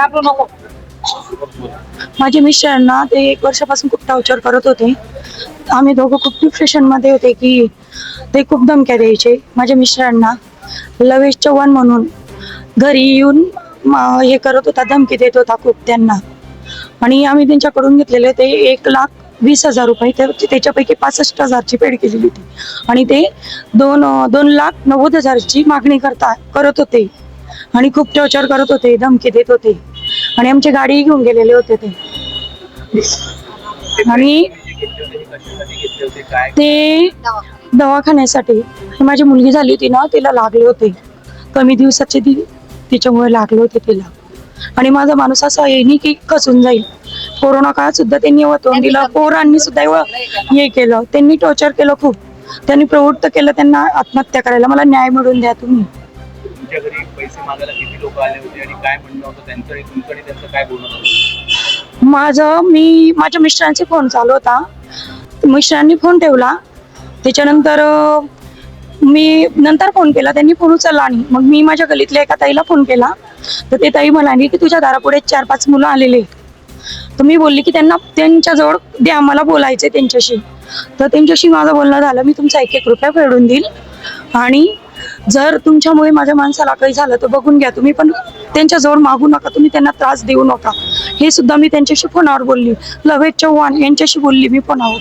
घाबरू नको. माझे मिस्टरांना ते एक वर्षापासून खूप टॉर्चर करत होते. आम्ही दोघं खूप डिप्रेशनमध्ये होते की ते खूप धमक्या द्यायचे. माझ्या मिस्टरांना लवेश चव्हाण म्हणून घरी येऊन हे करत होता धमकी देत होता खूप त्यांना. आणि आम्ही त्यांच्याकडून घेतलेले ते एक लाख वीस हजार रुपये तर त्याच्यापैकी पासष्ट हजारची पेड केलेली होती. आणि ते दोन दोन लाख नव्वद हजारची मागणी करता करत होते. आणि खूप टॉर्चर करत होते धमकी देत होते. आणि आमची गाडी घेऊन गेलेले होते ते. आणि ते दवाखान्यासाठी माझी मुलगी झाली होती ना तिला लागले होते. कमी दिवसाचे ती तिच्यामुळे लागले होते तिला. आणि माझा माणूस असा येईन की खचून जाईल. कोरोना काळात सुद्धा त्यांनी वतवून दिलं. पोरांनी सुद्धा एवढं हे केलं. त्यांनी टॉर्चर केलं खूप. त्यांनी प्रवृत्त केलं त्यांना आत्महत्या करायला. मला न्याय मिळवून द्या तुम्ही. तुमच्या घरी पैसे मागायला किती लोक आले होते आणि काय म्हणणं होतं? त्यांचं आणि तुमचं आणि त्यांचं काय बोलणं होतं? माझं मी माझ्या मिस्टरांचे फोन चालू होता. मिस्टरांनी फोन ठेवला. त्याच्यानंतर मी नंतर फोन केला. त्यांनी फोन उचलला आणि मग मी माझ्या गलीतल्या एका ताईला फोन केला. तर ते ताई म्हणाली की तुझ्या दारापुढे चार पाच मुलं आलेले आहेत. तर मी बोलली की त्यांना त्यांच्याजवळ द्या आम्हाला बोलायचे त्यांच्याशी. तर त्यांच्याशी माझं बोलणं झालं. मी तुमचा एक एक रुपया फेडून देईल. आणि जर तुमच्यामुळे माझ्या माणसाला काही झालं तर बघून घ्या तुम्ही पण त्यांच्याजवळ मागू नका तुम्ही त्यांना त्रास देऊ नका. हे सुद्धा मी त्यांच्याशी फोनावर बोलली. लवेश चव्हाण यांच्याशी बोलली मी फोनावर.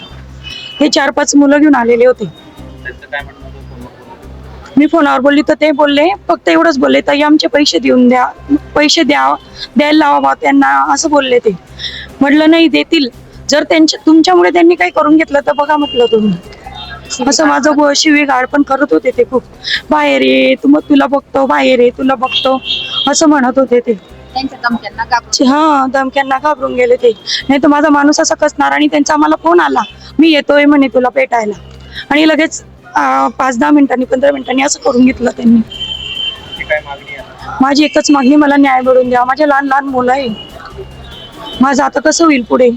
हे चार पाच मुलं घेऊन आलेले होते. फोनवर? मी फोनावर बोलली तर ते बोलले फक्त एवढंच बोलले ताई आमचे पैसे देऊन द्या पैसे द्या द्यायला लावा बा त्यांना असं बोलले ते. म्हटलं नाही देतील. जर त्यांच्या तुमच्यामुळे त्यांनी काही करून घेतलं तर बघा म्हटलं तुम्ही. असं माझं गो- शिवीगाळ पण करत होते ते खूप. बाहेर ये तू मग तुला बघतो बाहेर ये तुला बघतो. असं म्हणत होते ते. त्यांच्या धमक्यांना घाबरून हा धमक्यांना घाबरून गेले ते. नाही तर माझा माणूस असा कसणार आणि त्यांचा आम्हाला फोन आला. मी येतोय म्हणे तुला पेटायला. आणि लगेच अं, पाच दहा मिनिटांनी पंधरा मिनिटांनी असं करून घेतलं त्यांनी. तुमची काय मागणी आहे? माझी एकच मागणी मला न्याय मिळवून द्या. माझे लहान लहान मुलं आहे. माझं आता कसं होईल पुढे?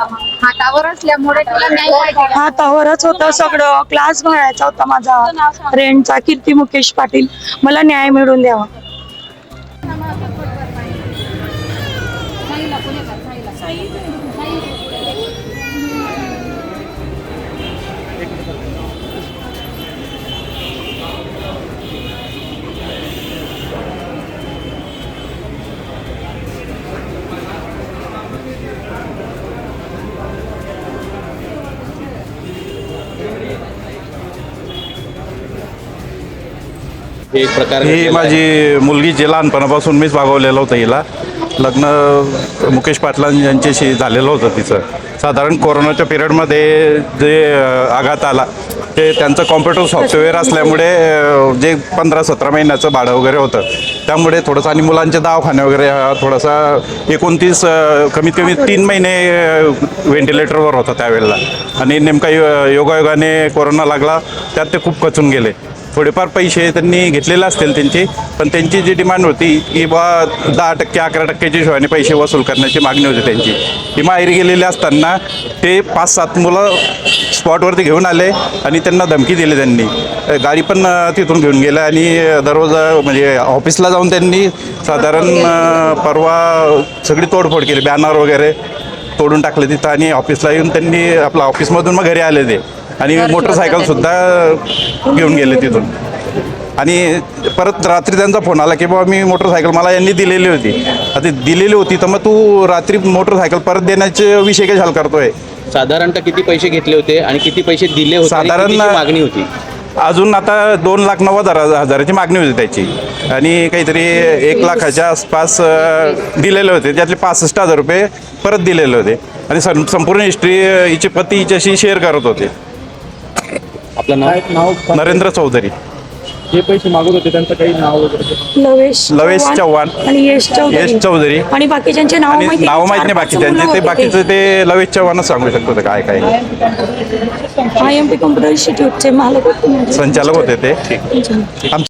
हातावर असल्यामुळे तुला न्याय पाहिजे हातावरच होतं सगळं. क्लास भरायचा होता माझा. रेंटचा कीर्ती मुकेश पाटील. मला न्याय मिळवून द्यावा. हे एक प्रकार ही घडलेला आहे. माझी मुलगी जे लहानपणापासून मीच वागवलेलं होतं हिला. लग्न मुकेश पाटलां यांच्याशी झालेलं होतं तिचं. साधारण कोरोनाच्या पिरियडमध्ये जे अ, आघात आला ते त्यांचं कॉम्प्युटर सॉफ्टवेअर असल्यामुळे अ, जे पंधरा सतरा महिन्याचं भाडं वगैरे होतं त्यामुळे थोडंसं आणि मुलांचे दवाखाने वगैरे हा थोडासा एकोणतीस अ, कमीत कमी तीन महिने व्हेंटिलेटरवर होता त्यावेळेला. आणि नेमका यो- योगायोगाने कोरोना लागला त्यात ते खूप कचून गेले. थोडेफार पैसे त्यांनी घेतलेले असतील त्यांची पण त्यांची जी डिमांड होती की बा दहा टक्के अकरा टक्क्याच्या हिशोबाने पैसे वसूल करण्याची मागणी होती त्यांची. ही माहेरी गेलेले असताना ते पाच सात मुलं स्पॉटवरती घेऊन आले आणि त्यांना धमकी दिली त्यांनी. गाडी पण तिथून घेऊन गेलं आणि दररोज म्हणजे ऑफिसला जाऊन त्यांनी साधारण परवा सगळी तोडफोड केली बॅनर वगैरे तोडून टाकले तिथं आणि ऑफिसला येऊन त्यांनी आपल्या ऑफिसमधून मग घरी आले ते. आणि मोटरसायकलसुद्धा घेऊन गेले तिथून. आणि परत रात्री त्यांचा फोन आला की बाबा मी मोटरसायकल मला यांनी दिलेली होती. आता दिलेली होती तर मग तू रात्री मोटरसायकल परत देण्याचे विषय कशाला करतोय? साधारणतः किती पैसे घेतले होते आणि किती पैसे दिले होते साधारण- मागणी होती? अजून आता दोन लाख नव्वद हजार हजाराची मागणी होती त्याची. आणि काहीतरी एक लाखाच्या आसपास दिलेले होते. त्यातले पासष्ट हजार रुपये परत दिलेले होते. आणि सं संपूर्ण हिस्ट्री हिचे पती हिच्याशी शेअर करत होते. आपलं नाव? नरेंद्र चौधरी. जे पैसे मागत होते त्यांचं काही नाव वगैरे? लवेश लवेश चव्हाण आणि यश यश चौधरी. आणि बाकीच्यांचे नाव आणि माहिती नाव नाही. माहीत नाही बाकी त्यांचे ते बाकीचं ते लवेश चव्हाणच सांगू शकतो ते काय काय आय एम पी कम्प्युटर इन्स्टिट्यूटचे मालक होते. संचालक होते ते. आमच्या